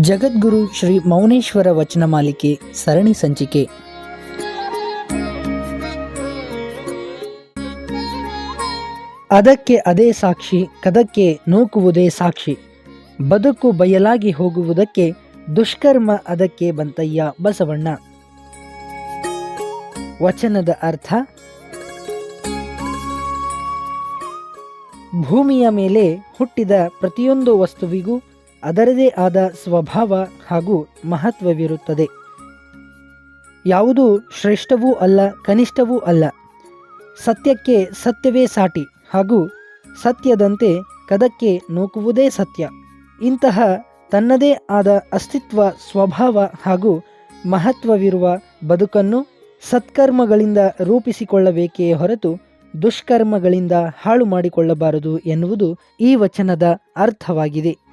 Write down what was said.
ಜಗದ್ಗುರು ಶ್ರೀ ಮೌನೇಶ್ವರ ವಚನ ಮಾಲಿಕೆ ಸರಣಿ ಸಂಚಿಕೆ. ಅದಕ್ಕೆ ಅದೇ ಸಾಕ್ಷಿ, ಕದಕ್ಕೆ ನೂಕುವುದೇ ಸಾಕ್ಷಿ. ಬದುಕು ಬಯಲಾಗಿ ಹೋಗುವುದಕ್ಕೆ ದುಷ್ಕರ್ಮ ಅದಕ್ಕೆ ಬಂತಯ್ಯ ಬಸವಣ್ಣ. ವಚನದ ಅರ್ಥ, ಭೂಮಿಯ ಮೇಲೆ ಹುಟ್ಟಿದ ಪ್ರತಿಯೊಂದು ವಸ್ತುವಿಗೂ ಅದರದೇ ಆದ ಸ್ವಭಾವ ಹಾಗೂ ಮಹತ್ವವಿರುತ್ತದೆ. ಯಾವುದೂ ಶ್ರೇಷ್ಠವೂ ಅಲ್ಲ, ಕನಿಷ್ಠವೂ ಅಲ್ಲ. ಸತ್ಯಕ್ಕೆ ಸತ್ಯವೇ ಸಾಟಿ ಹಾಗೂ ಸತ್ಯದಂತೆ ಕದಕ್ಕೆ ನೂಕುವುದೇ ಸತ್ಯ. ಇಂತಹ ತನ್ನದೇ ಆದ ಅಸ್ತಿತ್ವ, ಸ್ವಭಾವ ಹಾಗೂ ಮಹತ್ವವಿರುವ ಬದುಕನ್ನು ಸತ್ಕರ್ಮಗಳಿಂದ ರೂಪಿಸಿಕೊಳ್ಳಬೇಕೇ ಹೊರತು ದುಷ್ಕರ್ಮಗಳಿಂದ ಹಾಳು ಮಾಡಿಕೊಳ್ಳಬಾರದು ಎನ್ನುವುದು ಈ ವಚನದ ಅರ್ಥವಾಗಿದೆ.